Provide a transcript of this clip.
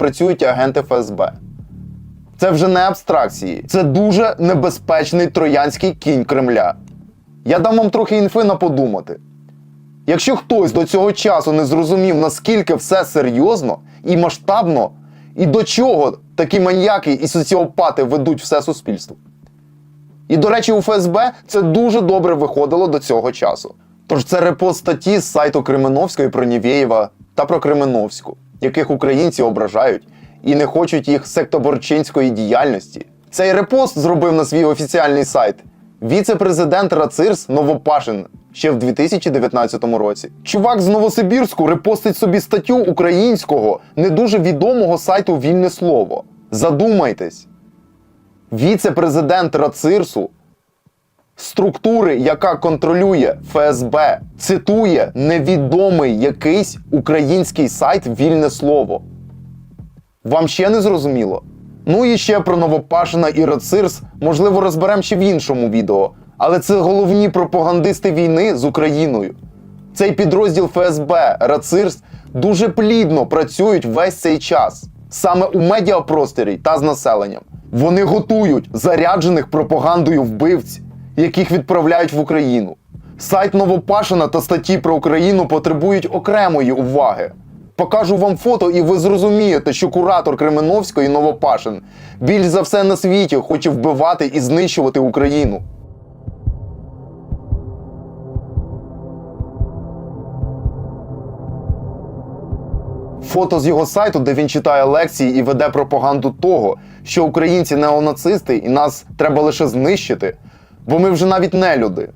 працюють агенти ФСБ. Це вже не абстракції, це дуже небезпечний троянський кінь Кремля. Я дам вам трохи інфи на подумати. Якщо хтось до цього часу не зрозумів, наскільки все серйозно і масштабно, і до чого такі маньяки і соціопати ведуть все суспільство. І, до речі, у ФСБ це дуже добре виходило до цього часу. Тож це репост статті з сайту Кременовської про Нєвєєва та про Кременовську, яких українці ображають і не хочуть їх сектоборчинської діяльності. Цей репост зробив на свій офіціальний сайт віце-президент Рацирс Новопашин ще в 2019 році. Чувак з Новосибірську репостить собі статтю українського, не дуже відомого сайту Вільне Слово. Задумайтесь. Віце-президент Рацирсу структури, яка контролює ФСБ, цитує невідомий якийсь український сайт Вільне Слово. Вам ще не зрозуміло? Ну і ще про Новопашина і Рацирс, можливо, розберемо ще в іншому відео. Але це головні пропагандисти війни з Україною. Цей підрозділ ФСБ Рацирс дуже плідно працюють весь цей час, саме у медіапросторі та з населенням. Вони готують заряджених пропагандою вбивць, яких відправляють в Україну. Сайт Новопашина та статті про Україну потребують окремої уваги. Покажу вам фото, і ви зрозумієте, що куратор Кременовської Новопашин більш за все на світі хоче вбивати і знищувати Україну. Фото з його сайту, де він читає лекції і веде пропаганду того, що українці неонацисти і нас треба лише знищити, бо ми вже навіть не люди.